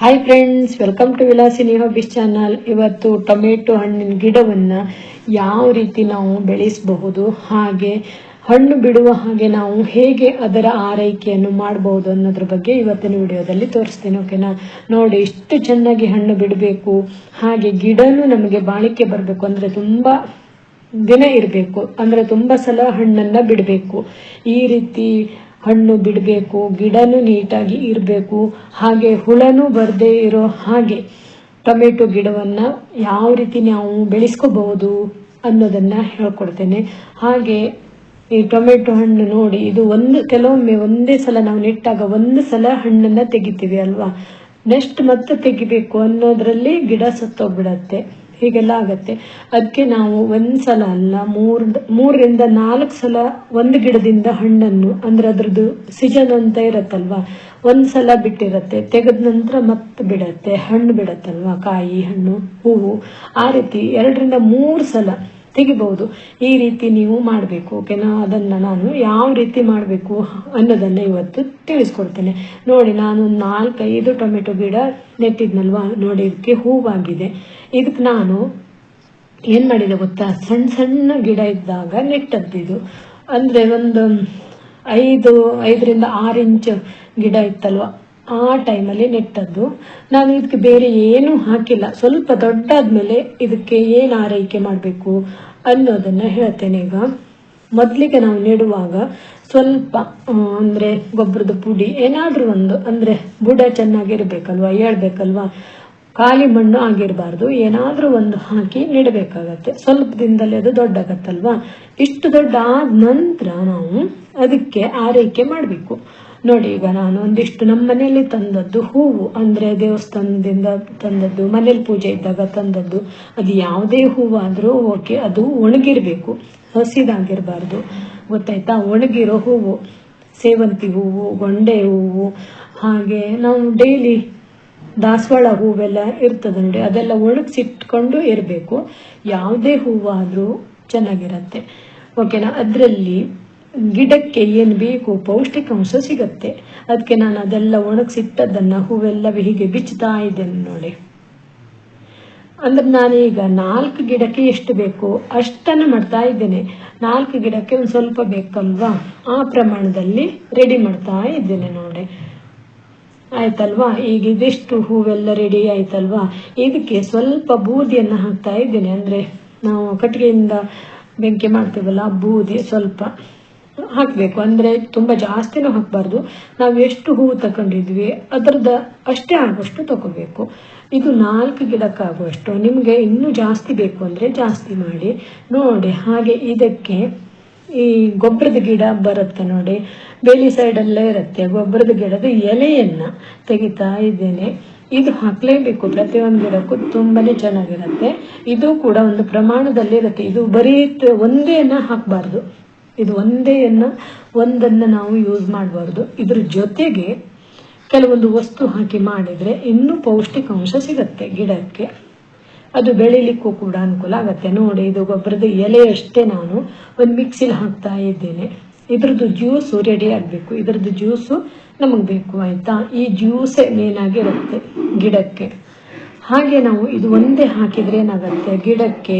Hi friends welcome to Vilasini hobbies channel ಇವತ್ತು tomato ಹಣ್ಣಿನ ಗಿಡವನ್ನು ಯಾವ ರೀತಿ ನಾವು ಬೆಳೆಸಬಹುದು, ಹಾಗೆ ಹಣ್ಣು ಬಿಡುವ ಹಾಗೆ ನಾವು ಹೇಗೆ ಅದರ ಆರೈಕೆಯನ್ನು ಮಾಡಬಹುದು ಅನ್ನೋದ್ರ ಬಗ್ಗೆ ಇವತ್ತಿನ ವಿಡಿಯೋದಲ್ಲಿ ತೋರಿಸ್ತೀನಿ ಓಕೆನಾ ನೋಡಿ ಎಷ್ಟು ಚೆನ್ನಾಗಿ ಹಣ್ಣು ಬಿಡಬೇಕು, ಹಾಗೆ ಗಿಡನೂ ನಮಗೆ ಬಾಳಿಕೆ ಬರಬೇಕು, ಅಂದರೆ ತುಂಬ ದಿನ ಇರಬೇಕು, ಅಂದರೆ ತುಂಬ ಸಲ ಹಣ್ಣನ್ನು ಬಿಡಬೇಕು. ಈ ರೀತಿ ಹಣ್ಣು ಬಿಡಬೇಕು, ಗಿಡನೂ ನೀಟಾಗಿ ಇರಬೇಕು, ಹಾಗೆ ಹುಳನೂ ಬರದೇ ಇರೋ ಹಾಗೆ ಟೊಮೆಟೊ ಗಿಡವನ್ನು ಯಾವ ರೀತಿ ನಾವು ಬೆಳೆಸ್ಕೋಬಹುದು ಅನ್ನೋದನ್ನು ಹೇಳ್ಕೊಡ್ತೇನೆ. ಹಾಗೆ ಈ ಟೊಮೆಟೊ ಹಣ್ಣು ನೋಡಿ, ಇದು ಒಂದು ಕೆಲವೊಮ್ಮೆ ಒಂದೇ ಸಲ ನಾವು ನೆಟ್ಟಾಗ ಒಂದು ಸಲ ಹಣ್ಣನ್ನು ತೆಗಿತೀವಿ ಅಲ್ವಾ? ನೆಕ್ಸ್ಟ್ ಮತ್ತೆ ತೆಗಿಬೇಕು ಅನ್ನೋದರಲ್ಲಿ ಗಿಡ ಸತ್ತೋಗ್ಬಿಡತ್ತೆ. ಹೀಗೆಲ್ಲ ಆಗತ್ತೆ. ಅದಕ್ಕೆ ನಾವು ಒಂದು ಸಲ ಅಲ್ಲ, ಮೂರ್ ಮೂರರಿಂದ ನಾಲ್ಕು ಸಲ ಒಂದು ಗಿಡದಿಂದ ಹಣ್ಣನ್ನು, ಅಂದ್ರೆ ಅದ್ರದ್ದು ಸಿಜನ್ ಅಂತ ಇರತ್ತಲ್ವಾ, ಒಂದು ಸಲ ಬಿಟ್ಟಿರತ್ತೆ. ತೆಗೆದ ನಂತರ ಮತ್ತೆ ಬಿಡತ್ತೆ, ಹಣ್ಣು ಬಿಡತ್ತಲ್ವಾ, ಕಾಯಿ, ಹಣ್ಣು, ಹೂವು. ಆ ರೀತಿ ಎರಡರಿಂದ ಮೂರು ಸಲ ತೆಗಿಬಹುದು. ಈ ರೀತಿ ನೀವು ಮಾಡಬೇಕು ಓಕೆನಾ ಅದನ್ನು ನಾನು ಯಾವ ರೀತಿ ಮಾಡಬೇಕು ಅನ್ನೋದನ್ನು ಇವತ್ತು ತಿಳಿಸ್ಕೊಡ್ತೇನೆ. ನೋಡಿ, ನಾನು ನಾಲ್ಕೈದು ಟೊಮೆಟೊ ಗಿಡ ನೆಟ್ಟಿದ್ನಲ್ವಾ? ನೋಡಿ, ಇದಕ್ಕೆ ಹೂವಾಗಿದೆ. ಇದಕ್ಕೆ ನಾನು ಏನು ಮಾಡಿದೆ ಗೊತ್ತಾ? ಸಣ್ಣ ಸಣ್ಣ ಗಿಡ ಇದ್ದಾಗ ನೆಟ್ಟದ್ದು ಇದು ಅಂದರೆ ಒಂದು ಐದು, ಐದರಿಂದ ಆರು ಇಂಚ್ ಗಿಡ ಇತ್ತಲ್ವ? ಆ ಟೈಮಲ್ಲಿ ನೆಟ್ಟದ್ದು. ನಾನು ಇದಕ್ಕೆ ಬೇರೆ ಏನೂ ಹಾಕಿಲ್ಲ. ಸ್ವಲ್ಪ ದೊಡ್ಡಾದ್ಮೇಲೆ ಇದಕ್ಕೆ ಏನು ಆರೈಕೆ ಮಾಡಬೇಕು ಅನ್ನೋದನ್ನು ಹೇಳ್ತೇನೆ ಈಗ. ಮೊದಲಿಗೆ ನಾವು ನೆಡುವಾಗ ಸ್ವಲ್ಪ ಅಂದರೆ ಗೊಬ್ಬರದ ಪುಡಿ, ಏನಾದರೂ ಒಂದು, ಅಂದರೆ ಬುಡ ಚೆನ್ನಾಗಿರ್ಬೇಕಲ್ವಾ, ಹೇಳ್ಬೇಕಲ್ವಾ? ಖಾಲಿ ಮಣ್ಣು ಆಗಿರಬಾರ್ದು, ಏನಾದರೂ ಒಂದು ಹಾಕಿ ನೆಡಬೇಕಾಗತ್ತೆ. ಸ್ವಲ್ಪ ದಿನದಲ್ಲಿ ಅದು ದೊಡ್ಡಾಗತ್ತಲ್ವಾ? ಇಷ್ಟು ದೊಡ್ಡ ಆದ ನಂತರ ನಾವು ಅದಕ್ಕೆ ಆರೈಕೆ ಮಾಡಬೇಕು. ನೋಡಿ, ಈಗ ನಾನು ಒಂದಿಷ್ಟು ನಮ್ಮ ಮನೆಯಲ್ಲಿ ತಂದದ್ದು ಹೂವು, ಅಂದರೆ ದೇವಸ್ಥಾನದಿಂದ ತಂದದ್ದು ಮನೇಲಿ ಪೂಜೆ ಇದ್ದಾಗ ತಂದದ್ದು, ಅದು ಯಾವುದೇ ಹೂವಾದರೂ ಓಕೆ, ಅದು ಒಣಗಿರಬೇಕು, ಹಸಿದಾಗಿರಬಾರ್ದು. ಗೊತ್ತಾಯ್ತಾ? ಒಣಗಿರೋ ಹೂವು, ಸೇವಂತಿ ಹೂವು, ಗೊಂಡೆ ಹೂವು, ಹಾಗೆ ನಾವು ಡೈಲಿ ದಾಸವಾಳ ಹೂವೆಲ್ಲ ಇರ್ತದೆ ನೋಡಿ, ಅದೆಲ್ಲ ಒಣಗಿಸಿಟ್ಕೊಂಡು ಇರಬೇಕು. ಯಾವುದೇ ಹೂವಾದರೂ ಚೆನ್ನಾಗಿರತ್ತೆ. ಓಕೆನಾ ಅದರಲ್ಲಿ ಗಿಡಕ್ಕೆ ಏನು ಬೇಕು ಪೌಷ್ಟಿಕಾಂಶ ಸಿಗತ್ತೆ. ಅದಕ್ಕೆ ನಾನು ಅದೆಲ್ಲ ಒಣಗಿಸಿಟ್ಟದನ್ನು ಹೂವೆಲ್ಲ ಹೀಗೆ ಬಿಚ್ಚುತ್ತಾ ಇದ್ದೇನೆ ನೋಡಿ. ಅಂದ್ರೆ ನಾನೀಗ ನಾಲ್ಕು ಗಿಡಕ್ಕೆ ಎಷ್ಟು ಬೇಕು ಅಷ್ಟನ್ನು ಮಾಡ್ತಾ ಇದ್ದೇನೆ. ನಾಲ್ಕು ಗಿಡಕ್ಕೆ ಒಂದು ಸ್ವಲ್ಪ ಬೇಕಲ್ವಾ? ಆ ಪ್ರಮಾಣದಲ್ಲಿ ರೆಡಿ ಮಾಡ್ತಾ ಇದ್ದೇನೆ ನೋಡಿ. ಆಯ್ತಲ್ವಾ? ಈಗ ಇದಿಷ್ಟು ಹೂವೆಲ್ಲ ರೆಡಿ ಆಯ್ತಲ್ವಾ? ಇದಕ್ಕೆ ಸ್ವಲ್ಪ ಬೂದಿಯನ್ನು ಹಾಕ್ತಾ ಇದ್ದೇನೆ. ಅಂದರೆ ನಾವು ಕಟ್ಟಿಗೆಯಿಂದ ಬೆಂಕಿ ಮಾಡ್ತೀವಲ್ಲ ಬೂದಿ ಸ್ವಲ್ಪ. ಹಾಕಬೇಕು. ಅಂದರೆ ತುಂಬ ಜಾಸ್ತಿನೂ ಹಾಕಬಾರ್ದು. ನಾವು ಎಷ್ಟು ಹೂವು ತಗೊಂಡಿದ್ವಿ ಅದರದ ಅಷ್ಟೇ ಆಗುವಷ್ಟು ತಗೋಬೇಕು. ಇದು ನಾಲ್ಕು ಗಿಡಕ್ಕಾಗುವಷ್ಟು. ನಿಮಗೆ ಇನ್ನೂ ಜಾಸ್ತಿ ಬೇಕು ಅಂದರೆ ಜಾಸ್ತಿ ಮಾಡಿ. ನೋಡಿ, ಹಾಗೆ ಇದಕ್ಕೆ ಈ ಗೊಬ್ಬರದ ಗಿಡ ಬರುತ್ತೆ ನೋಡಿ. ಬೇಲಿ ಸೈಡಲ್ಲೇ ಇರುತ್ತೆ. ಗೊಬ್ಬರದ ಗಿಡದ ಎಲೆಯನ್ನು ತೆಗಿತಾ ಇದ್ದೇನೆ. ಇದು ಹಾಕಲೇಬೇಕು. ಪ್ರತಿಯೊಂದು ಗಿಡಕ್ಕೂ ತುಂಬಾನೇ ಚೆನ್ನಾಗಿರುತ್ತೆ. ಇದು ಕೂಡ ಒಂದು ಪ್ರಮಾಣದಲ್ಲಿ ಇರುತ್ತೆ. ಇದು ಬರೀ ಒಂದೇನ ಹಾಕಬಾರ್ದು. ಇದು ಒಂದೇಯನ್ನು ಒಂದನ್ನು ನಾವು ಯೂಸ್ ಮಾಡಬಾರ್ದು. ಇದ್ರ ಜೊತೆಗೆ ಕೆಲವೊಂದು ವಸ್ತು ಹಾಕಿ ಮಾಡಿದರೆ ಇನ್ನೂ ಪೌಷ್ಟಿಕಾಂಶ ಸಿಗುತ್ತೆ ಗಿಡಕ್ಕೆ. ಅದು ಬೆಳಿಲಿಕ್ಕೂ ಕೂಡ ಅನುಕೂಲ ಆಗುತ್ತೆ. ನೋಡಿ, ಇದು ಗೊಬ್ಬರದ ಎಲೆಯಷ್ಟೇ ನಾನು ಒಂದು ಮಿಕ್ಸಿಲಿ ಹಾಕ್ತಾ ಇದ್ದೇನೆ. ಇದ್ರದ್ದು ಜ್ಯೂಸು ರೆಡಿ ಆಗಬೇಕು. ಇದ್ರದ್ದು ಜ್ಯೂಸು ನಮಗೆ ಬೇಕು, ಆಯಿತಾ? ಈ ಜ್ಯೂಸೇ ಮೇನಾಗಿರುತ್ತೆ ಗಿಡಕ್ಕೆ. ಹಾಗೆ ನಾವು ಇದು ಒಂದೇ ಹಾಕಿದರೆ ಏನಾಗುತ್ತೆ? ಗಿಡಕ್ಕೆ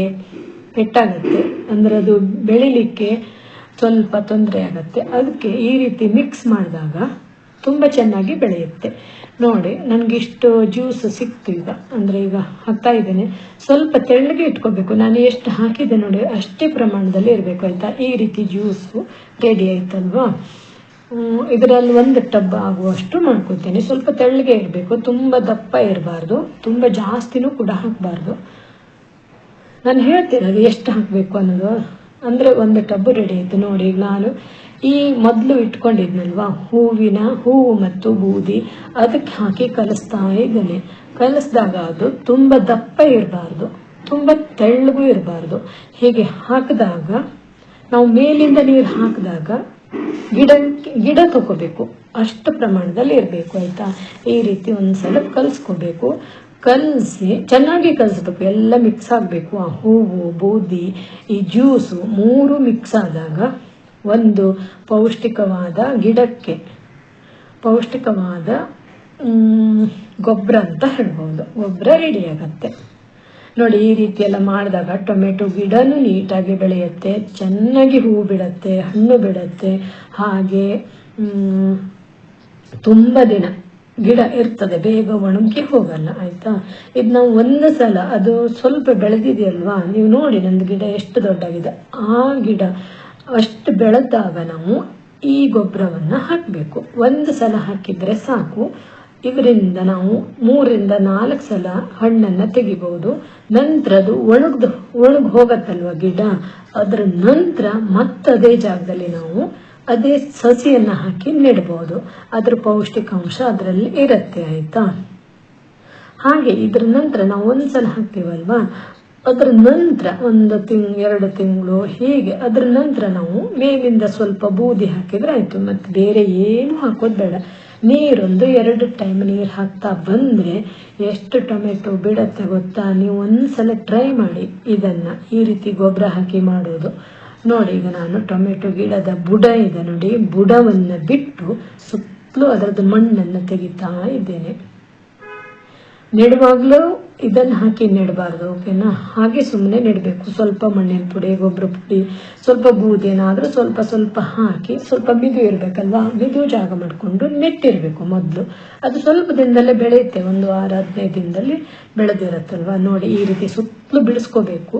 ಪೆಟ್ಟಾಗುತ್ತೆ. ಅಂದರೆ ಅದು ಬೆಳಿಲಿಕ್ಕೆ ಸ್ವಲ್ಪ ತೊಂದರೆ ಆಗುತ್ತೆ. ಅದಕ್ಕೆ ಈ ರೀತಿ ಮಿಕ್ಸ್ ಮಾಡಿದಾಗ ತುಂಬ ಚೆನ್ನಾಗಿ ಬೆಳೆಯುತ್ತೆ. ನೋಡಿ, ನನಗಿಷ್ಟು ಜ್ಯೂಸ್ ಸಿಕ್ತು ಈಗ. ಅಂದರೆ ಈಗ ಹಾಕ್ತಾ ಇದ್ದೇನೆ. ಸ್ವಲ್ಪ ತೆಳ್ಳಗೆ ಇಟ್ಕೋಬೇಕು. ನಾನು ಎಷ್ಟು ಹಾಕಿದೆ ನೋಡಿ, ಅಷ್ಟೇ ಪ್ರಮಾಣದಲ್ಲಿ ಇರಬೇಕು ಆಯಿತಾ? ಈ ರೀತಿ ಜ್ಯೂಸು ರೆಡಿ ಆಯ್ತಲ್ವಾ? ಇದರಲ್ಲಿ ಒಂದು ಟಬ್ ಆಗುವಷ್ಟು ಮಾಡ್ಕೊತೇನೆ ಸ್ವಲ್ಪ ತೆಳ್ಳಗೆ ಇರಬೇಕು. ತುಂಬ ದಪ್ಪ ಇರಬಾರ್ದು. ತುಂಬ ಜಾಸ್ತಿನೂ ಕೂಡ ಹಾಕಬಾರ್ದು. ನಾನು ಹೇಳ್ತೀನಿ, ಅದು ಎಷ್ಟು ಹಾಕಬೇಕು ಅನ್ನೋದು. ಅಂದರೆ ಒಂದು ಟಬ್ ರೆಡಿ ಆಯಿತು ನೋಡಿ ನಾನು ಈ ಮೊದಲು ಇಟ್ಕೊಂಡಿದ್ನಲ್ವಾ, ಹೂವಿನ ಹೂವು ಮತ್ತು ಬೂದಿ, ಅದಕ್ಕೆ ಹಾಕಿ ಕಲಿಸ್ತಾ ಇದ್ದೇನೆ. ಕಲಿಸ್ದಾಗ ಅದು ತುಂಬ ದಪ್ಪ ಇರಬಾರ್ದು, ತುಂಬ ತೆಳ್ಳಗೂ ಇರಬಾರ್ದು. ಹೀಗೆ ಹಾಕಿದಾಗ, ನಾವು ಮೇಲಿಂದ ನೀರು ಹಾಕಿದಾಗ ಗಿಡ ಗಿಡ ತಗೋಬೇಕು, ಅಷ್ಟು ಪ್ರಮಾಣದಲ್ಲಿ ಇರಬೇಕು, ಆಯಿತಾ? ಈ ರೀತಿ ಒಂದು ಸಲ ಕಲಿಸ್ಕೋಬೇಕು. ಕಲಸಿ ಚೆನ್ನಾಗಿ ಕಲಿಸ್ಬೇಕು ಎಲ್ಲ ಮಿಕ್ಸ್ ಆಗಬೇಕು. ಆ ಹೂವು, ಬೂದಿ, ಈ ಜ್ಯೂಸು ಮೂರು ಮಿಕ್ಸ್ ಆದಾಗ ಒಂದು ಪೌಷ್ಟಿಕವಾದ ಗಿಡಕ್ಕೆ, ಪೌಷ್ಟಿಕವಾದ ಗೊಬ್ಬರ ಅಂತ ಹೇಳ್ಬೋದು. ಗೊಬ್ಬರ ರೆಡಿ ಆಗತ್ತೆ. ನೋಡಿ, ಈ ರೀತಿ ಎಲ್ಲ ಮಾಡಿದಾಗ ಟೊಮೆಟೊ ಗಿಡನೂ ನೀಟಾಗಿ ಬೆಳೆಯುತ್ತೆ, ಚೆನ್ನಾಗಿ ಹೂ ಬಿಡುತ್ತೆ, ಹಣ್ಣು ಬಿಡುತ್ತೆ. ಹಾಗೆ ತುಂಬ ದಿನ ಗಿಡ ಇರ್ತದೆ, ಬೇಗ ಒಣಗಿ ಹೋಗಲ್ಲ, ಆಯ್ತಾ? ಇದು ನಾವು ಒಂದು ಸಲ, ಅದು ಸ್ವಲ್ಪ ಬೆಳೆದಿದೆಯಲ್ವಾ? ನೀವು ನೋಡಿ, ನಂದು ಗಿಡ ಎಷ್ಟು ದೊಡ್ಡಾಗಿದೆ. ಆ ಗಿಡ ಅಷ್ಟು ಬೆಳೆದಾಗ ನಾವು ಈ ಗೊಬ್ಬರವನ್ನು ಹಾಕಬೇಕು. ಒಂದು ಸಲ ಹಾಕಿದ್ರೆ ಸಾಕು. ಇದರಿಂದ ನಾವು ಮೂರಿಂದ ನಾಲ್ಕು ಸಲ ಹಣ್ಣನ್ನು ತೆಗಿಬಹುದು ನಂತರ ಅದು ಒಣಗ್ದು, ಒಣಗಿ ಹೋಗತ್ತಲ್ವ ಗಿಡ? ಅದರ ನಂತರ ಮತ್ತದೇ ಜಾಗದಲ್ಲಿ ನಾವು ಅದೇ ಸಸಿಯನ್ನು ಹಾಕಿ ನೆಡ್ಬೋದು. ಅದರ ಪೌಷ್ಟಿಕಾಂಶ ಅದರಲ್ಲಿ ಇರುತ್ತೆ, ಆಯಿತಾ? ಹಾಗೆ ಇದ್ರ ನಂತರ ನಾವು ಒಂದ್ಸಲ ಹಾಕ್ತೀವಲ್ವಾ? ಅದ್ರ ನಂತರ ಒಂದು ತಿಂಗ್, ಎರಡು ತಿಂಗಳು ಹೀಗೆ ಅದ್ರ ನಂತರ ನಾವು ಮೇಲಿಂದ ಸ್ವಲ್ಪ ಬೂದಿ ಹಾಕಿದ್ರೆ ಆಯಿತು. ಮತ್ತೆ ಬೇರೆ ಏನು ಹಾಕೋದು ಬೇಡ. ನೀರೊಂದು ಎರಡು ಟೈಮ್ ನೀರು ಹಾಕ್ತಾ ಬಂದ್ರೆ ಎಷ್ಟು ಟೊಮೆಟೊ ಬಿಡತ್ತೆ ಗೊತ್ತಾ? ನೀವು ಒಂದ್ಸಲ ಟ್ರೈ ಮಾಡಿ ಇದನ್ನ. ಈ ರೀತಿ ಗೊಬ್ಬರ ಹಾಕಿ ಮಾಡೋದು. ನೋಡಿ, ಈಗ ನಾನು ಟೊಮೆಟೊ ಗಿಡದ ಬುಡ ಇದೆ ನೋಡಿ. ಬುಡವನ್ನ ಬಿಟ್ಟು ಸುತ್ತಲೂ ಅದರದ್ದು ಮಣ್ಣನ್ನು ತೆಗಿತಾ ಇದ್ದೇನೆ. ನೆಡುವಾಗಲೂ ಇದನ್ನು ಹಾಕಿ ನೆಡಬಾರ್ದು, ಓಕೆನಾ? ಹಾಗೆ ಸುಮ್ಮನೆ ನೆಡಬೇಕು. ಸ್ವಲ್ಪ ಮಣ್ಣಿನ ಪುಡಿ ಗೊಬ್ಬರ ಪುಡಿ, ಸ್ವಲ್ಪ ಬೂದಿ ಏನಾದರೂ ಸ್ವಲ್ಪ ಸ್ವಲ್ಪ ಹಾಕಿ ಸ್ವಲ್ಪ ಮಿದು ಇರಬೇಕಲ್ವಾ? ಮಿದು ಜಾಗ ಮಾಡಿಕೊಂಡು ನೆಟ್ಟಿರಬೇಕು ಮೊದಲು. ಅದು ಸ್ವಲ್ಪ ದಿನದಲ್ಲೇ ಬೆಳೆಯುತ್ತೆ. ಒಂದು ವಾರ ಹದಿನೈದು ದಿನದಲ್ಲಿ ಬೆಳೆದಿರತ್ತಲ್ವಾ? ನೋಡಿ, ಈ ರೀತಿ ಸುತ್ತಲೂ ಬಿಡಿಸ್ಕೋಬೇಕು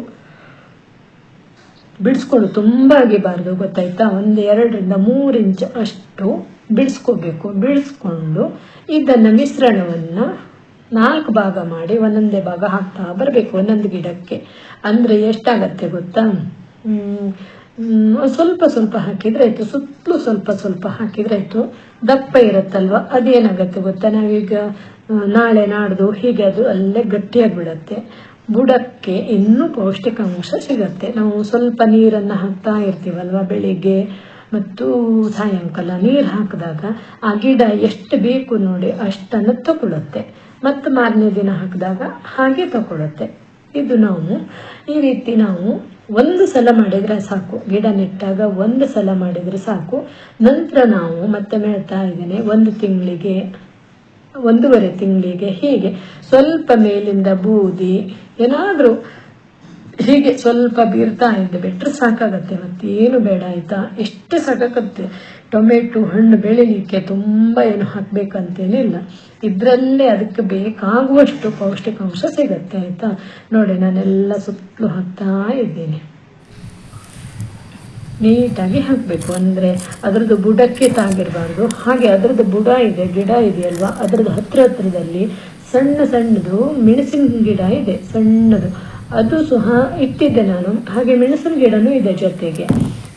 ಬಿಡಿಸ್ಕೊಂಡು ತುಂಬ ಅಗಿಬಾರ್ದು ಗೊತ್ತಾಯ್ತಾ? ಒಂದು ಎರಡರಿಂದ ಮೂರು ಇಂಚ್ ಅಷ್ಟು ಬಿಡಿಸ್ಕೋಬೇಕು. ಬಿಡಿಸ್ಕೊಂಡು ಇದನ್ನು ಮಿಶ್ರಣವನ್ನು ನಾಲ್ಕು ಭಾಗ ಮಾಡಿ ಒಂದೊಂದೇ ಭಾಗ ಹಾಕ್ತಾ ಬರಬೇಕು ಒಂದೊಂದು ಗಿಡಕ್ಕೆ. ಅಂದರೆ ಎಷ್ಟಾಗತ್ತೆ ಗೊತ್ತಾ? ಸ್ವಲ್ಪ ಸ್ವಲ್ಪ ಹಾಕಿದ್ರೆ ಆಯಿತು. ಸುತ್ತಲೂ ಸ್ವಲ್ಪ ಸ್ವಲ್ಪ ಹಾಕಿದ್ರೆ ಆಯಿತು. ದಪ್ಪ ಇರುತ್ತಲ್ವ? ಅದೇನಾಗತ್ತೆ ಗೊತ್ತಾ? ನಾವೀಗ, ನಾಳೆ ನಾಡ್ದು ಹೀಗೆ ಅದು ಅಲ್ಲೇ ಗಟ್ಟಿಯಾಗಿ ಬಿಡತ್ತೆ ಬುಡಕ್ಕೆ ಇನ್ನೂ ಪೌಷ್ಟಿಕಾಂಶ ಸಿಗತ್ತೆ. ನಾವು ಸ್ವಲ್ಪ ನೀರನ್ನು ಹಾಕ್ತಾ ಇರ್ತೀವಲ್ವ ಬೆಳಿಗ್ಗೆ? ಮತ್ತು ಸಾಯಂಕಾಲ ನೀರು ಹಾಕಿದಾಗ ಆ ಗಿಡ ಎಷ್ಟು ಬೇಕು ನೋಡಿ ಅಷ್ಟನ್ನು ತಗೊಳುತ್ತೆ. ಮತ್ತು ಮಾರನೇ ದಿನ ಹಾಕಿದಾಗ ಹಾಗೆ ತಗೊಳುತ್ತೆ. ಇದು ನಾವು ಈ ರೀತಿ ನಾವು ಒಂದು ಸಲ ಮಾಡಿದ್ರೆ ಸಾಕು. ಗಿಡ ನೆಟ್ಟಾಗ ಒಂದು ಸಲ ಮಾಡಿದ್ರೆ ಸಾಕು. ನಂತರ ನಾವು ಮತ್ತೆ ಹೇಳ್ತಾ ಇದ್ದೇನೆ, ಒಂದು ತಿಂಗಳಿಗೆ ಒಂದೂವರೆ ತಿಂಗಳಿಗೆ ಹೀಗೆ ಸ್ವಲ್ಪ ಮೇಲಿಂದ ಬೂದಿ ಏನಾದರೂ ಹೀಗೆ ಸ್ವಲ್ಪ ಬೀರ್ತಾ ಇದ್ದೆ. ಬಿಟ್ಟರೆ ಸಾಕಾಗತ್ತೆ ಮತ್ತೆ ಏನು ಬೇಡ ಆಯ್ತಾ? ಎಷ್ಟು ಸಾಕಾಗತ್ತೆ. ಟೊಮೆಟೊ ಹಣ್ಣು ಬೆಳಿಲಿಕ್ಕೆ ತುಂಬ ಏನು ಹಾಕ್ಬೇಕಂತೇನಿಲ್ಲ. ಇದರಲ್ಲೇ ಅದಕ್ಕೆ ಬೇಕಾಗುವಷ್ಟು ಪೌಷ್ಟಿಕಾಂಶ ಸಿಗತ್ತೆ, ಆಯಿತಾ? ನೋಡಿ, ನಾನೆಲ್ಲ ಸುತ್ತಲೂ ಹಾಕ್ತಾ ಇದ್ದೇನೆ. ನೀಟಾಗಿ ಹಾಕಬೇಕು. ಅಂದರೆ ಅದರದ್ದು ಬುಡಕ್ಕೆ ತಾಗಿರಬಾರ್ದು. ಹಾಗೆ ಅದರದ್ದು ಬುಡ ಇದೆ, ಗಿಡ ಇದೆಯಲ್ವಾ? ಅದರದ್ದು ಹತ್ರ ಹತ್ರದಲ್ಲಿ ಸಣ್ಣ ಸಣ್ಣದು ಮೆಣಸಿನ ಗಿಡ ಇದೆ, ಸಣ್ಣದು. ಅದು ಸಹ ಇಟ್ಟಿದ್ದೆ ನಾನು. ಹಾಗೆ ಮೆಣಸಿನ ಗಿಡನೂ ಇದೆ ಜೊತೆಗೆ.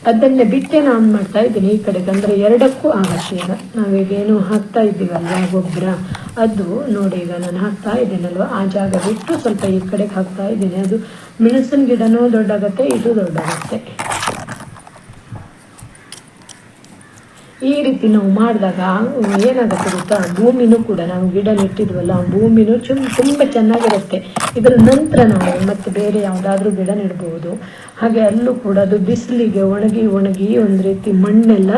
ಅದನ್ನೇ ಬಿಟ್ಟೆ ನಾನು ಮಾಡ್ತಾ ಇದ್ದೀನಿ ಈ ಕಡೆಗೆ. ಅಂದರೆ ಎರಡಕ್ಕೂ ಆಗಿಲ್ಲ ಈಗ. ನಾವೀಗೇನು ಹಾಕ್ತಾ ಇದ್ದೀವಲ್ಲ ಗೊಬ್ಬರ? ಅದು ನೋಡಿ ಈಗ ನಾನು ಹಾಕ್ತಾ ಇದ್ದೀನಲ್ವ? ಆ ಜಾಗ ಬಿಟ್ಟು ಸ್ವಲ್ಪ ಈ ಕಡೆಗೆ ಹಾಕ್ತಾ ಇದ್ದೀನಿ. ಅದು ಮೆಣಸಿನ ಗಿಡನೂ ದೊಡ್ಡಾಗತ್ತೆ, ಇದು ದೊಡ್ಡಾಗತ್ತೆ. ಈ ರೀತಿ ನಾವು ಮಾಡಿದಾಗ ಏನಾಗುತ್ತೆ ಗೊತ್ತಾ? ಭೂಮಿನೂ ಕೂಡ ನಾವು ಗಿಡ ನೆಟ್ಟಿದ್ವಲ್ಲ ಭೂಮಿನೂ ಚುಮ್ ತುಂಬ ಚೆನ್ನಾಗಿರುತ್ತೆ. ಇದರ ನಂತರ ನಾವು ಮತ್ತೆ ಬೇರೆ ಯಾವುದಾದ್ರೂ ಗಿಡ ನೆಡ್ಬೋದು. ಹಾಗೆ ಅಲ್ಲೂ ಕೂಡ ಅದು ಬಿಸಿಲಿಗೆ ಒಣಗಿ ಒಣಗಿ ಒಂದು ರೀತಿ ಮಣ್ಣೆಲ್ಲ,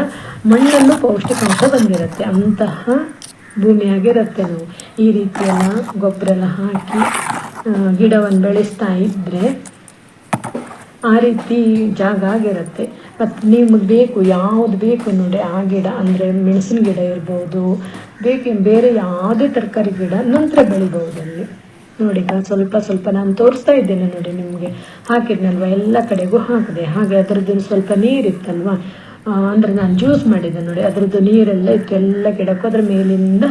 ಮಣ್ಣಲ್ಲೂ ಪೌಷ್ಟಿಕಾಂಶ ಬಂದಿರುತ್ತೆ. ಅಂತಹ ಭೂಮಿಯಾಗಿರುತ್ತೆ ನಾವು. ಈ ರೀತಿಯೆಲ್ಲ ಗೊಬ್ಬರ ಹಾಕಿ ಗಿಡವನ್ನು ಬೆಳೆಸ್ತಾ ಇದ್ದರೆ ಆ ರೀತಿ ಜಾಗ ಆಗಿರುತ್ತೆ. ಮತ್ತು ನಿಮಗೆ ಬೇಕು, ಯಾವುದು ಬೇಕು ನೋಡಿ ಆ ಗಿಡ ಅಂದರೆ ಮೆಣಸಿನ ಗಿಡ ಇರ್ಬೋದು, ಬೇಕೆ ಬೇರೆ ಯಾವುದೇ ತರಕಾರಿ ಗಿಡ ನಂತರ ಬೆಳಿಬೋದು ಅಲ್ಲಿ. ನೋಡಿ ಸ್ವಲ್ಪ ಸ್ವಲ್ಪ ನಾನು ತೋರಿಸ್ತಾ ಇದ್ದೇನೆ ನೋಡಿ ನಿಮಗೆ. ಹಾಕಿದ್ನಲ್ವ? ಎಲ್ಲ ಕಡೆಗೂ ಹಾಕಿದೆ. ಹಾಗೆ ಅದರದ್ದು ಸ್ವಲ್ಪ ನೀರಿತ್ತಲ್ವ? ಅಂದರೆ ನಾನು ಜ್ಯೂಸ್ ಮಾಡಿದ್ದೆ ನೋಡಿ. ಅದರದ್ದು ನೀರೆಲ್ಲ ಇತ್ತು, ಎಲ್ಲ ಗಿಡಕ್ಕೂ ಅದ್ರ ಮೇಲಿಂದ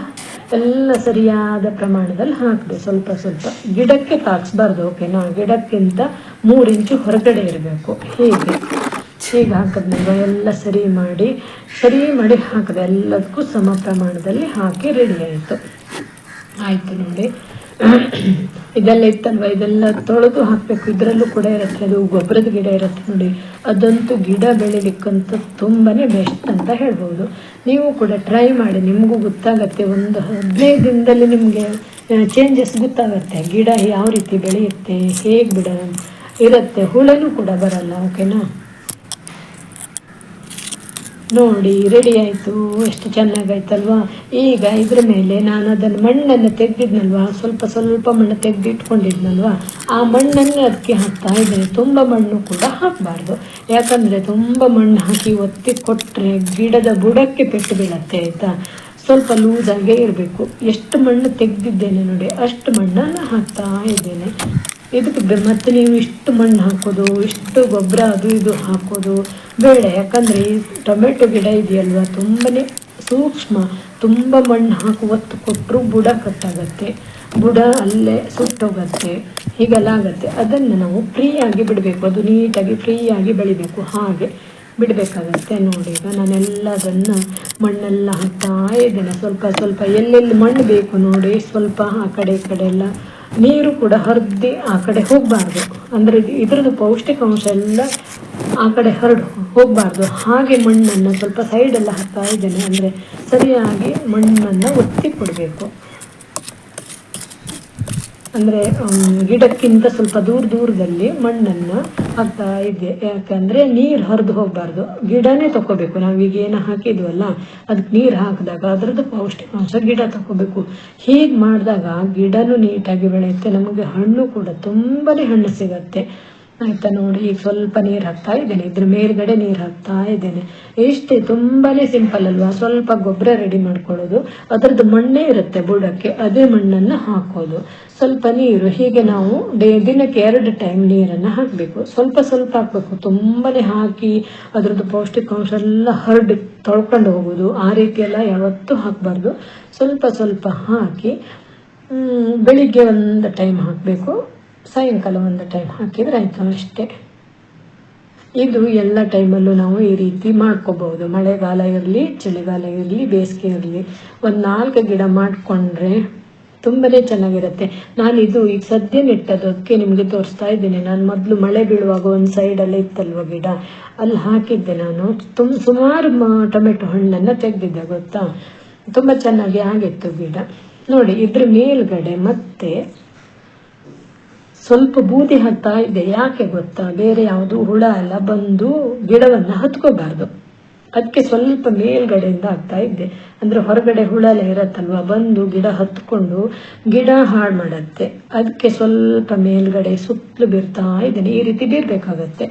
ಎಲ್ಲ ಸರಿಯಾದ ಪ್ರಮಾಣದಲ್ಲಿ ಹಾಕಿದೆ. ಸ್ವಲ್ಪ ಸ್ವಲ್ಪ ಗಿಡಕ್ಕೆ ತಾಗಿಸ್ಬಾರ್ದು ಓಕೆನಾ ಗಿಡಕ್ಕಿಂತ ಮೂರು ಇಂಚು ಹೊರಗಡೆ ಇರಬೇಕು. ಹೀಗೆ. ಹೀಗೆ ಹಾಕಿದ್ಮೇಲೆ ಎಲ್ಲ ಸರಿ ಮಾಡಿ ಸರಿ ಮಾಡಿ ಹಾಕಿದೆ ಎಲ್ಲದಕ್ಕೂ ಸಮ ಪ್ರಮಾಣದಲ್ಲಿ ಹಾಕಿ ರೆಡಿ ಆಯಿತು. ಆಯಿತು ನೋಡಿ. ಇದೆಲ್ಲ ಇತ್ತಲ್ವ? ಇದೆಲ್ಲ ತೊಳೆದು ಹಾಕಬೇಕು. ಇದರಲ್ಲೂ ಕೂಡ ಇರುತ್ತೆ. ಅದು ಗೊಬ್ಬರದ ಗಿಡ ಇರುತ್ತೆ ನೋಡಿ. ಅದಂತೂ ಗಿಡ ಬೆಳಿಲಿಕ್ಕಂತೂ ತುಂಬಾ ಬೆಸ್ಟ್ ಅಂತ ಹೇಳ್ಬೋದು. ನೀವು ಕೂಡ ಟ್ರೈ ಮಾಡಿ. ನಿಮಗೂ ಗೊತ್ತಾಗತ್ತೆ. ಒಂದು ಹದಿನೈದು ದಿನದಲ್ಲಿ ನಿಮಗೆ ಚೇಂಜಸ್ ಗೊತ್ತಾಗತ್ತೆ. ಗಿಡ ಯಾವ ರೀತಿ ಬೆಳೆಯುತ್ತೆ, ಹೇಗೆ ಬಿಡ, ಇರುತ್ತೆ. ಹುಳನೂ ಕೂಡ ಬರಲ್ಲ ಓಕೆನಾ ನೋಡಿ ರೆಡಿ ಆಯಿತು. ಎಷ್ಟು ಚೆನ್ನಾಗಾಯ್ತಲ್ವಾ? ಈಗ ಇದ್ರ ಮೇಲೆ ನಾನು ಅದನ್ನು ಮಣ್ಣನ್ನು ತೆಗೆದಿದ್ನಲ್ವಾ? ಸ್ವಲ್ಪ ಸ್ವಲ್ಪ ಮಣ್ಣು ತೆಗೆದಿಟ್ಕೊಂಡಿದ್ನಲ್ವಾ? ಆ ಮಣ್ಣನ್ನು ಅದಕ್ಕೆ ಹಾಕ್ತಾ ಇದ್ದೇನೆ. ತುಂಬ ಮಣ್ಣು ಕೂಡ ಹಾಕಬಾರ್ದು. ಯಾಕಂದರೆ ತುಂಬ ಮಣ್ಣು ಹಾಕಿ ಒತ್ತಿ ಕೊಟ್ಟರೆ ಗಿಡದ ಬುಡಕ್ಕೆ ಪೆಟ್ಟು ಬೀಳತ್ತೆ ಆಯಿತಾ? ಸ್ವಲ್ಪ ಲೂಸಾಗೇ ಇರಬೇಕು. ಎಷ್ಟು ಮಣ್ಣು ತೆಗೆದಿದ್ದೇನೆ ನೋಡಿ, ಅಷ್ಟು ಮಣ್ಣನ್ನು ಹಾಕ್ತಾ ಇದ್ದೇನೆ. ಇದಕ್ಕೆ ಮತ್ತೆ ನೀವು ಇಷ್ಟು ಮಣ್ಣು ಹಾಕೋದು, ಇಷ್ಟು ಗೊಬ್ಬರ ಅದು ಇದು ಹಾಕೋದು? ಬೇಡ, ಯಾಕಂದರೆ ಈ ಟೊಮೆಟೊ ಗಿಡ ಇದೆಯಲ್ವ, ತುಂಬನೇ ಸೂಕ್ಷ್ಮ, ತುಂಬ ಮಣ್ಣು ಹಾಕಿ ಒತ್ತು ಕೊಟ್ಟರು ಬುಡ ಕಟ್ಟಾಗತ್ತೆ. ಬುಡ ಅಲ್ಲೇ ಸುಟ್ಟೋಗತ್ತೆ, ಹೀಗೆಲ್ಲ ಆಗತ್ತೆ. ಅದನ್ನು ನಾವು ಫ್ರೀಯಾಗಿ ಬಿಡಬೇಕು, ಅದು ನೀಟಾಗಿ ಫ್ರೀಯಾಗಿ ಬೆಳಿಬೇಕು, ಹಾಗೆ ಬಿಡಬೇಕಾಗತ್ತೆ ನೋಡಿ. ಈಗ ನಾನೆಲ್ಲದನ್ನು ಮಣ್ಣೆಲ್ಲ ಹಾಕ್ತಾ ಇದ್ದೇನೆ. ಸ್ವಲ್ಪ ಸ್ವಲ್ಪ ಎಲ್ಲೆಲ್ಲಿ ಮಣ್ಣು ಬೇಕು ನೋಡಿ, ಸ್ವಲ್ಪ ಆ ಕಡೆ ಈ ಕಡೆ ಎಲ್ಲ ನೀರು ಕೂಡ ಹರಿದು ಆ ಕಡೆ ಹೋಗಬಾರ್ದು. ಅಂದರೆ ಇದರದ್ದು ಪೌಷ್ಟಿಕಾಂಶ ಎಲ್ಲ ಆ ಕಡೆ ಹರಡು ಹೋಗಬಾರ್ದು. ಹಾಗೆ ಮಣ್ಣನ್ನು ಸ್ವಲ್ಪ ಸೈಡೆಲ್ಲ ಹಾಕ್ತಾ ಇದ್ದೇನೆ. ಅಂದರೆ ಸರಿಯಾಗಿ ಮಣ್ಣನ್ನು ಒತ್ತಿ ಕೊಡಬೇಕು. ಅಂದರೆ ಗಿಡಕ್ಕಿಂತ ಸ್ವಲ್ಪ ದೂರ ದೂರದಲ್ಲಿ ಮಣ್ಣನ್ನು ಹಾಕ್ತಾ ಇದ್ದೆ ಯಾಕಂದರೆ ನೀರು ಹರಿದು ಹೋಗಬಾರ್ದು. ಗಿಡನೇ ತಗೋಬೇಕು ನಾವೀಗ ಏನು ಹಾಕಿದ್ವಲ್ಲ ಅದಕ್ಕೆ ನೀರು ಹಾಕಿದಾಗ ಅದರದ್ದು ಪೌಷ್ಟಿಕಾಂಶ ಗಿಡ ತಗೋಬೇಕು ಹೀಗೆ ಮಾಡಿದಾಗ ಗಿಡನೂ ನೀಟಾಗಿ ಬೆಳೆಯುತ್ತೆ. ನಮಗೆ ಹಣ್ಣು ಕೂಡ ತುಂಬಾ ಹಣ್ಣು ಸಿಗತ್ತೆ. ಆಯ್ತಾ ನೋಡಿ ಈಗ ಸ್ವಲ್ಪ ನೀರು ಹಾಕ್ತಾ ಇದ್ದೇನೆ. ಇದ್ರ ಮೇಲ್ಗಡೆ ನೀರು ಹಾಕ್ತಾ ಇದ್ದೇನೆ. ಇಷ್ಟೇ ತುಂಬಾನೇ ಸಿಂಪಲ್ ಅಲ್ವಾ? ಸ್ವಲ್ಪ ಗೊಬ್ಬರ ರೆಡಿ ಮಾಡ್ಕೊಳ್ಳೋದು. ಅದರದ್ದು ಮಣ್ಣೇ ಇರುತ್ತೆ ಬುಡಕ್ಕೆ. ಅದೇ ಮಣ್ಣನ್ನು ಹಾಕೋದು. ಸ್ವಲ್ಪ ನೀರು. ಹೀಗೆ ನಾವು ಡೇ ದಿನಕ್ಕೆ ಎರಡು ಟೈಮ್ ನೀರನ್ನು ಹಾಕಬೇಕು. ಸ್ವಲ್ಪ ಸ್ವಲ್ಪ ಹಾಕಬೇಕು. ತುಂಬಾನೇ ಹಾಕಿ ಅದರದ್ದು ಪೌಷ್ಟಿಕಾಂಶ ಎಲ್ಲ ಹರಡಿ ತೊಳ್ಕೊಂಡು ಹೋಗೋದು. ಆ ರೀತಿ ಎಲ್ಲ ಯಾವತ್ತೂ ಹಾಕಬಾರ್ದು. ಸ್ವಲ್ಪ ಸ್ವಲ್ಪ ಹಾಕಿ ಬೆಳಿಗ್ಗೆ ಒಂದು ಟೈಮ್ ಹಾಕಬೇಕು. ಸಾಯಂಕಾಲ ಒಂದು ಟೈಮ್ ಹಾಕಿದ್ರೆ ಆಯ್ತು ಅಷ್ಟೇ. ಇದು ಎಲ್ಲ ಟೈಮಲ್ಲೂ ನಾವು ಈ ರೀತಿ ಮಾಡ್ಕೋಬಹುದು ಮಳೆಗಾಲ ಇರಲಿ, ಚಳಿಗಾಲ ಇರಲಿ, ಬೇಸಿಗೆ ಇರಲಿ. ಒಂದು ನಾಲ್ಕು ಗಿಡ ಮಾಡಿಕೊಂಡ್ರೆ ತುಂಬನೇ ಚೆನ್ನಾಗಿರುತ್ತೆ. ನಾನು ಇದು ಈಗ ಸದ್ಯ ನೆಟ್ಟದಕ್ಕೆ ನಿಮಗೆ ತೋರಿಸ್ತಾ ಇದ್ದೀನಿ. ನಾನು ಮೊದಲು ಮಳೆ ಬೀಳುವಾಗ ಒಂದು ಸೈಡಲ್ಲೇ ಇತ್ತಲ್ವ ಗಿಡ? ಅಲ್ಲಿ ಹಾಕಿದ್ದೆ ನಾನು. ತುಂಬ ಸುಮಾರು ಟೊಮೆಟೊ ಹಣ್ಣನ್ನು ತೆಗೆದಿದ್ದೆ, ಗೊತ್ತಾ? ತುಂಬ ಚೆನ್ನಾಗಿ ಆಗಿತ್ತು ಗಿಡ. ನೋಡಿ, ಇದ್ರ ಮೇಲ್ಗಡೆ ಮತ್ತೆ ಸ್ವಲ್ಪ ಬೂದಿ ಹಾಕ್ತಾ ಇದೆ ಯಾಕೆ ಗೊತ್ತಾ? ಬೇರೆ ಯಾವುದು ಹುಳ ಎಲ್ಲ ಬಂದು ಗಿಡವನ್ನು ಹತ್ಕೋಬಾರ್ದು. ಅದಕ್ಕೆ ಸ್ವಲ್ಪ ಮೇಲ್ಗಡೆಯಿಂದ ಹಾಕ್ತಾ ಇದ್ದೆ ಅಂದ್ರೆ ಹೊರಗಡೆ ಹುಳ ಇರತ್ತಲ್ವ? ಬಂದು ಗಿಡ ಹತ್ಕೊಂಡು ಗಿಡ ಹಾಳು ಮಾಡತ್ತೆ. ಅದಕ್ಕೆ ಸ್ವಲ್ಪ ಮೇಲ್ಗಡೆ ಸುತ್ತಲೂ ಬೀರ್ತಾ ಇದ್ದೇನೆ ಈ ರೀತಿ ಬೀರ್ಬೇಕಾಗತ್ತೆ.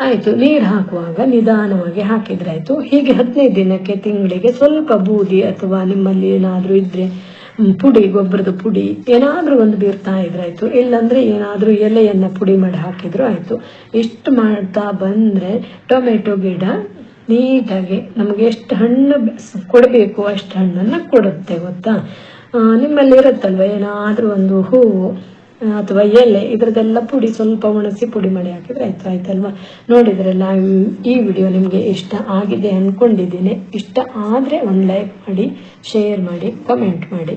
ಆಯ್ತು ನೀರು ಹಾಕುವಾಗ ನಿಧಾನವಾಗಿ ಹಾಕಿದ್ರೆ ಆಯ್ತು. ಹೀಗೆ ಹದಿನೈದು ದಿನಕ್ಕೆ ತಿಂಗಳಿಗೆ ಸ್ವಲ್ಪ ಬೂದಿ ಅಥವಾ ನಿಮ್ಮಲ್ಲಿ ಏನಾದರೂ ಇದ್ರೆ ಹ್ಮ್, ಪುಡಿ, ಗೊಬ್ಬರದ ಪುಡಿ, ಏನಾದರೂ ಒಂದು ಬೀರ್ತಾ ಇದ್ರಾಯ್ತು. ಇಲ್ಲಾಂದ್ರೆ ಏನಾದರೂ ಎಲೆಯನ್ನ ಪುಡಿ ಮಾಡಿ ಹಾಕಿದ್ರು ಆಯ್ತು. ಇಷ್ಟು ಮಾಡ್ತಾ ಬಂದ್ರೆ ಟೊಮೆಟೊ ಗಿಡ ನೀಟಾಗಿ ನಮಗೆ ಎಷ್ಟು ಹಣ್ಣು ಕೊಡಬೇಕು ಅಷ್ಟು ಹಣ್ಣನ್ನು ಕೊಡುತ್ತೆ, ಗೊತ್ತಾ? ನಿಮ್ಮಲ್ಲಿ ಇರುತ್ತಲ್ವ? ಏನಾದರೂ ಒಂದು ಹೂವು. ಅಥವಾ ಎಲೆ, ಇದರದ್ದೆಲ್ಲ ಪುಡಿ, ಸ್ವಲ್ಪ ಒಣಸಿ ಪುಡಿ ಮಾಡಿ ಹಾಕಿದ್ರೆ ಆಯ್ತು, ಆಯ್ತಲ್ವಾ? ನೋಡಿದ್ರಲ್ಲ ಈ- ವಿಡಿಯೋ ನಿಮಗೆ ಇಷ್ಟ ಆಗಿದೆ ಅಂದ್ಕೊಂಡಿದ್ದೀನಿ ಇಷ್ಟ ಆದರೆ ಒಂದು ಲೈಕ್ ಮಾಡಿ ಶೇರ್ ಮಾಡಿ ಕಮೆಂಟ್ ಮಾಡಿ.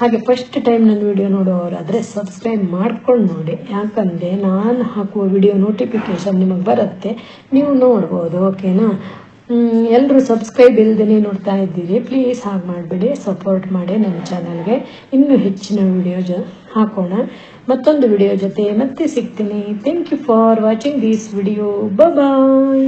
ಹಾಗೆ ಫಸ್ಟ್ ಟೈಮ್ ನನ್ನ ವಿಡಿಯೋ ನೋಡುವವರಾದರೆ ಸಬ್ಸ್ಕ್ರೈಬ್ ಮಾಡ್ಕೊಂಡು ನೋಡಿ. ಯಾಕಂದರೆ ನಾನು ಹಾಕುವ ವಿಡಿಯೋ ನೋಟಿಫಿಕೇಶನ್ ನಿಮಗೆ ಬರುತ್ತೆ. ನೀವು ನೋಡ್ಬೋದು ಓಕೆನಾ ಎಲ್ಲರೂ ಸಬ್ಸ್ಕ್ರೈಬ್ ಇಲ್ದೇ ನೋಡ್ತಾ ಇದ್ದೀರಿ. ಪ್ಲೀಸ್ ಹಾಗೆ ಮಾಡಬೇಡಿ ಸಪೋರ್ಟ್ ಮಾಡಿ ನಮ್ಮ ಚಾನಲ್ಗೆ ಇನ್ನೂ ಹೆಚ್ಚಿನ ವಿಡಿಯೋ ಜ ಹಾಕೋಣ. ಮತ್ತೊಂದು ವಿಡಿಯೋ ಜೊತೆ ಮತ್ತೆ ಸಿಗ್ತೀನಿ. Thank you for watching this video bye